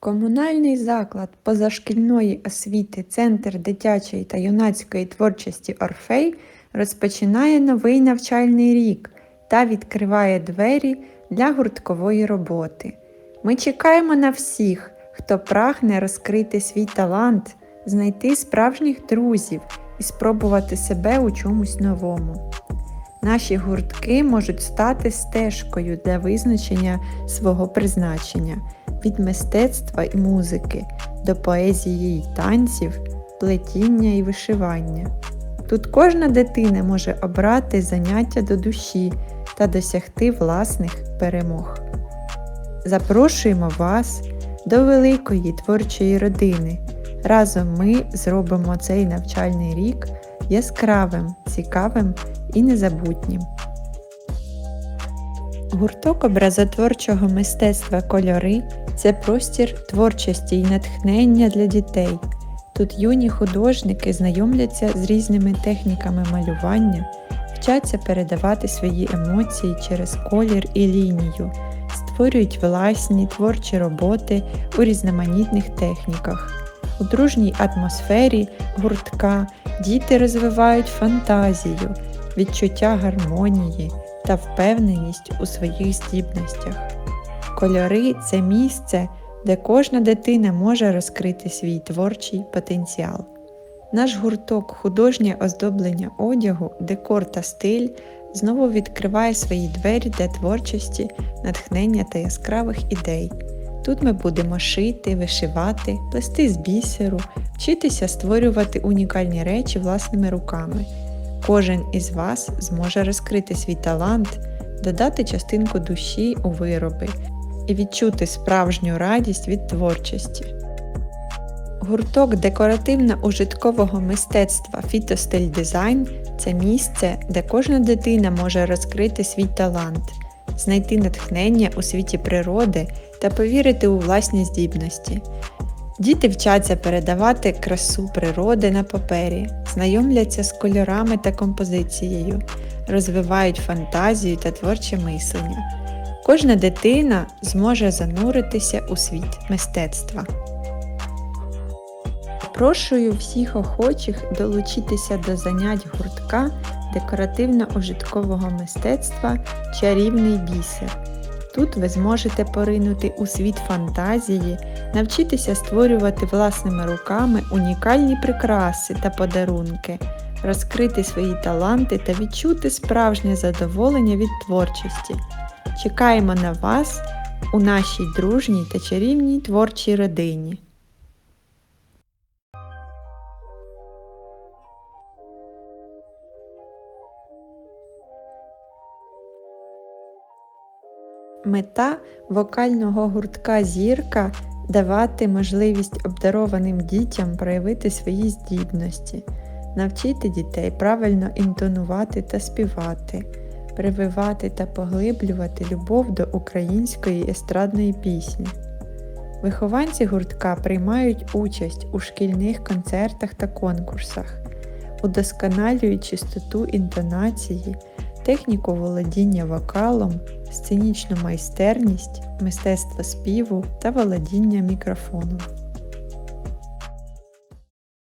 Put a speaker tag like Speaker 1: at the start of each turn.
Speaker 1: Комунальний заклад позашкільної освіти Центр дитячої та юнацької творчості Орфей розпочинає новий навчальний рік та відкриває двері для гурткової роботи. Ми чекаємо на всіх, хто прагне розкрити свій талант, знайти справжніх друзів і спробувати себе у чомусь новому. Наші гуртки можуть стати стежкою для визначення свого призначення від мистецтва і музики до поезії й танців, плетіння і вишивання. Тут кожна дитина може обрати заняття до душі та досягти власних перемог. Запрошуємо вас до великої творчої родини. Разом ми зробимо цей навчальний рік яскравим, цікавим і незабутнім. Гурток образотворчого мистецтва кольори це простір творчості і натхнення для дітей. Тут юні художники знайомляться з різними техніками малювання, вчаться передавати свої емоції через колір і лінію, створюють власні творчі роботи у різноманітних техніках. У дружній атмосфері гуртка діти розвивають фантазію, відчуття гармонії та впевненість у своїх здібностях. Кольори це місце, де кожна дитина може розкрити свій творчий потенціал. Наш гурток художнє оздоблення одягу, декор та стиль знову відкриває свої двері для творчості, натхнення та яскравих ідей. Тут ми будемо шити, вишивати, плести з бісеру, вчитися створювати унікальні речі власними руками. Кожен із вас зможе розкрити свій талант, додати частинку душі у вироби і відчути справжню радість від творчості. Гурток декоративно-ужиткового мистецтва Фітостиль Дизайн це місце, де кожна дитина може розкрити свій талант, знайти натхнення у світі природи та повірити у власні здібності. Діти вчаться передавати красу природи на папері, знайомляться з кольорами та композицією, розвивають фантазію та творче мислення. Кожна дитина зможе зануритися у світ мистецтва. Запрошую всіх охочих долучитися до занять гуртка декоративно-ужиткового мистецтва Чарівний бісер. Тут ви зможете поринути у світ фантазії, навчитися створювати власними руками унікальні прикраси та подарунки, розкрити свої таланти та відчути справжнє задоволення від творчості. Чекаємо на вас у нашій дружній та чарівній творчій родині. Мета вокального гуртка Зірка давати можливість обдарованим дітям проявити свої здібності, навчити дітей правильно інтонувати та співати, прививати та поглиблювати любов до української естрадної пісні. Вихованці гуртка приймають участь у шкільних концертах та конкурсах, удосконалюють чистоту інтонації, техніку володіння вокалом, сценічну майстерність, мистецтво співу та володіння мікрофоном.